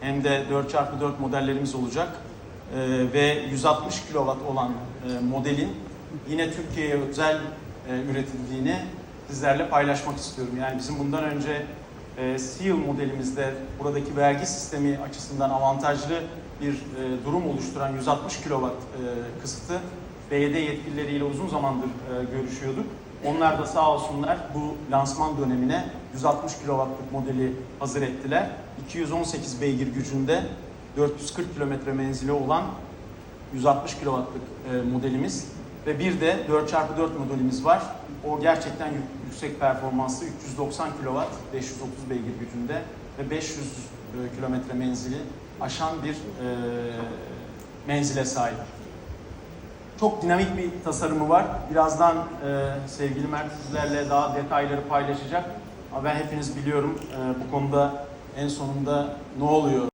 hem de 4x4 modellerimiz olacak. Ee, ve 160 kW olan e, modelin yine Türkiye'ye özel e, üretildiğini sizlerle paylaşmak istiyorum. Yani bizim bundan önce e, Seal modelimizde buradaki vergi sistemi açısından avantajlı bir e, durum oluşturan 160 kW e, kısıtı BYD yetkilileriyle uzun zamandır e, görüşüyorduk. Onlar da sağ olsunlar bu lansman dönemine 160 kW'lık modeli hazır ettiler. 218 beygir gücünde 440 kilometre menzili olan 160 kW'lık e, modelimiz ve bir de 4x4 modelimiz var. O gerçekten yü- yüksek performanslı 390 kW, 530 beygir gücünde ve 500 e, kilometre menzili aşan bir e, menzile sahip. Çok dinamik bir tasarımı var. Birazdan e, sevgili Mert sizlerle daha detayları paylaşacak. Ama ben hepiniz biliyorum e, bu konuda en sonunda ne oluyor